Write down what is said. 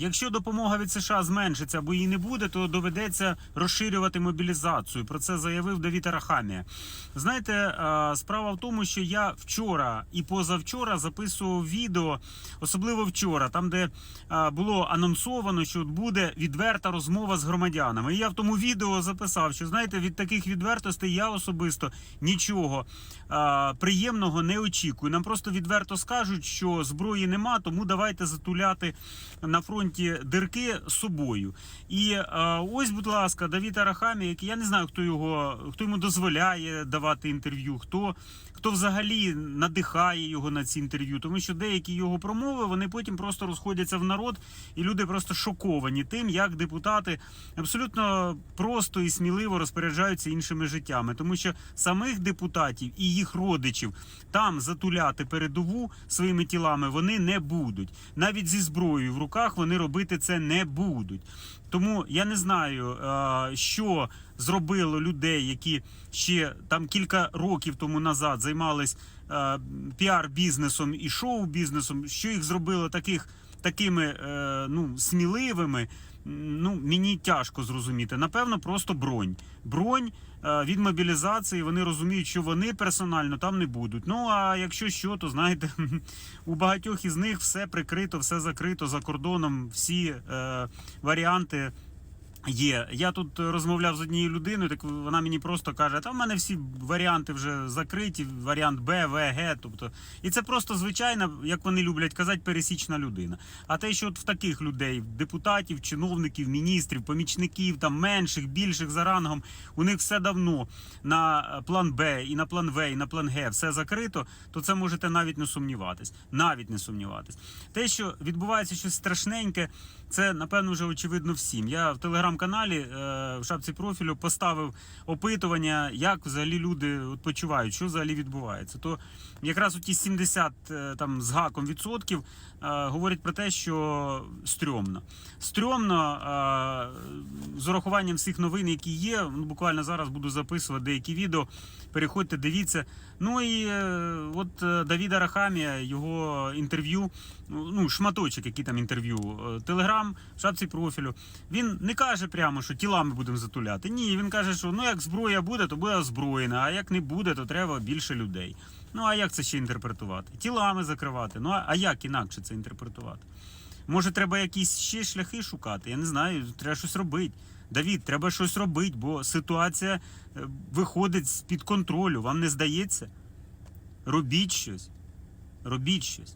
Якщо допомога від США зменшиться або її не буде, то доведеться розширювати мобілізацію. Про це заявив Давід Арахамія. Знаєте, е, справа в тому, що я вчора і позавчора записував відео, особливо вчора, там, де е, було анонсовано, що буде відверта розмова з громадянами. І я в тому відео записав, що знаєте, від таких відвертостей я особисто нічого е, приємного не очікую. Нам просто відверто скажуть, що зброї нема, тому давайте затуляти на фронті дирки з собою. І е, ось, будь ласка, Давід Арахамі, який я не знаю, хто його хто йому дозволяє давати інтерв'ю, хто. Хто взагалі надихає його на ці інтерв'ю, тому що деякі його промови вони потім просто розходяться в народ, і люди просто шоковані тим, як депутати абсолютно просто і сміливо розпоряджаються іншими життями, тому що самих депутатів і їх родичів там затуляти передову своїми тілами вони не будуть. Навіть зі зброєю в руках вони робити це не будуть. Тому я не знаю, е, що зробило людей, які ще там кілька років тому назад займались е, піар-бізнесом і шоу-бізнесом. Що їх зробило таких такими е, ну сміливими? Ну мені тяжко зрозуміти. Напевно, просто бронь. Бронь е, від мобілізації. Вони розуміють, що вони персонально там не будуть. Ну а якщо що, то знаєте, у багатьох із них все прикрито, все закрито за кордоном. Всі е, варіанти. Є. Я тут розмовляв з однією людиною, так вона мені просто каже: та в мене всі варіанти вже закриті, варіант Б, В, Г. Тобто, і це просто звичайна, як вони люблять казати, пересічна людина. А те, що от в таких людей, депутатів, чиновників, міністрів, помічників, там менших, більших за рангом, у них все давно на план Б, і на план В, і на план Г все закрито, то це можете навіть не сумніватись. Навіть не сумніватись. Те, що відбувається щось страшненьке, це напевно вже очевидно всім. Я в телеграм-каналі е, в шапці профілю поставив опитування, як взагалі люди почувають, що взагалі відбувається. То якраз у ті 70 е, там з гаком відсотків е, говорять про те, що стрьомно. Стрьомно е, з урахуванням всіх новин, які є. Ну, буквально зараз буду записувати деякі відео. Переходьте, дивіться. Ну і е, от е, Давіда Рахамія, його інтерв'ю, ну ну, шматочок, який там інтерв'ю, е, телеграм, шапці профілю. Він не каже прямо, що тілами будемо затуляти. Ні, він каже, що ну як зброя буде, то буде озброєна, а як не буде, то треба більше людей. Ну а як це ще інтерпретувати? Тілами закривати. Ну а як інакше це інтерпретувати? Може, треба якісь ще шляхи шукати? Я не знаю, треба щось робити. Давід, треба щось робити, бо ситуація е, виходить з-під контролю. Вам не здається? Робіть щось. Робіть щось.